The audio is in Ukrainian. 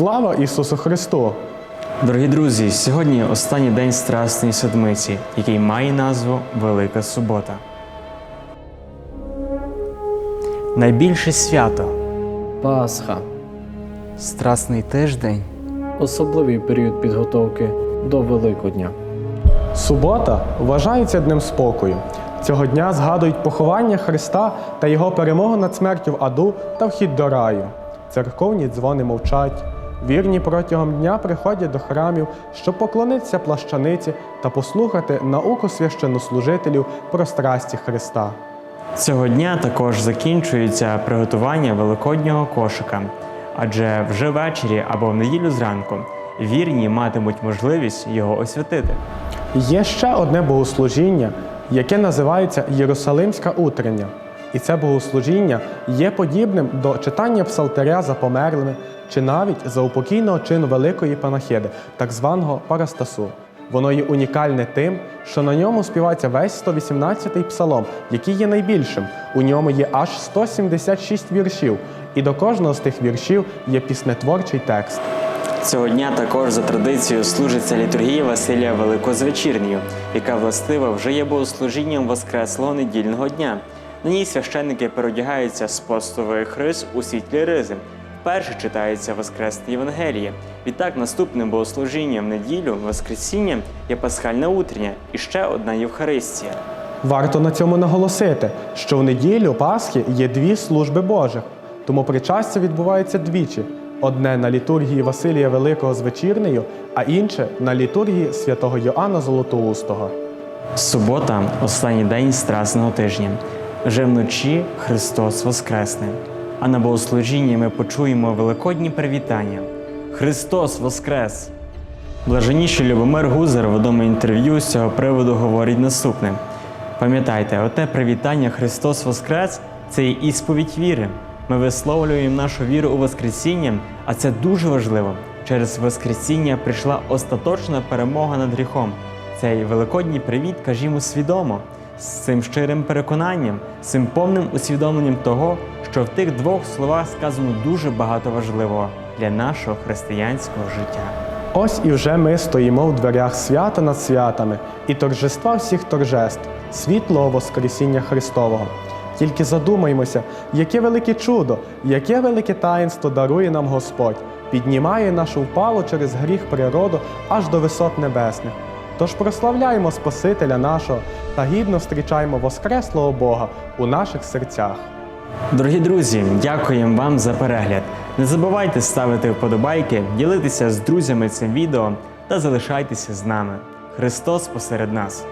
Слава Ісусу Христу! Дорогі друзі, сьогодні останній день Страсної Седмиці, який має назву Велика Субота. Найбільше свято Пасха Страсний тиждень. особливий період підготовки до Великодня. Субота вважається днем спокою. Цього дня згадують поховання Христа та його перемогу над смертю в аду та вхід до раю. Церковні дзвони мовчать. Вірні протягом дня приходять до храмів, щоб поклонитися плащаниці та послухати науку священнослужителів про страсті Христа. Цього дня також закінчується приготування великоднього кошика, адже вже ввечері або в неділю зранку вірні матимуть можливість його освятити. Є ще одне богослужіння, яке називається Єрусалимська утрення. І це богослужіння є подібним до читання псалтаря за померлими чи навіть за упокійного чину Великої Панахиди, так званого Парастасу. Воно є унікальне тим, що на ньому співається весь 118-й псалом, який є найбільшим. У ньому є аж 176 віршів, і до кожного з тих віршів є піснетворчий текст. Цього дня також за традицією служиться літургія Василія Великозвечірньою, яка властива вже є богослужінням Воскреслого недільного дня. На ній священники переодягаються з постових рис у світлі ризи. Вперше читається Воскресне Євангеліє. Відтак наступним богослужінням неділю, Воскресіння, є Пасхальна утрення і ще одна Євхаристія. Варто на цьому наголосити, що в неділю Пасхи є дві служби Божих, тому причастя відбувається двічі: одне на літургії Василія Великого з вечірнею, а інше на літургії святого Йоанна Золотоустого. Субота останній день Страсного тижня. Вже вночі Христос Воскресне. А на богослужінні ми почуємо великодні привітання. Христос Воскрес! Блаженніший Любомир Гузар в одному інтерв'ю з цього приводу говорить наступне: пам'ятайте, оте привітання Христос Воскрес це і ісповідь віри. Ми висловлюємо нашу віру у Воскресіння, а це дуже важливо. Через Воскресіння прийшла остаточна перемога над гріхом. Цей великодній привіт кажімо свідомо, з цим щирим переконанням, з цим повним усвідомленням того, що в тих двох словах сказано дуже багато важливого для нашого християнського життя. Ось і вже ми стоїмо в дверях свята над святами і торжества всіх торжеств, світлого Воскресіння Христового. Тільки задумаймося, яке велике чудо, яке велике таїнство дарує нам Господь, піднімає нашу впалу через гріх природу аж до висот небесних. Тож прославляємо Спасителя нашого та гідно зустрічаємо Воскреслого Бога у наших серцях. Дорогі друзі, дякуємо вам за перегляд. Не забувайте ставити вподобайки, ділитися з друзями цим відео та залишайтеся з нами. Христос посеред нас.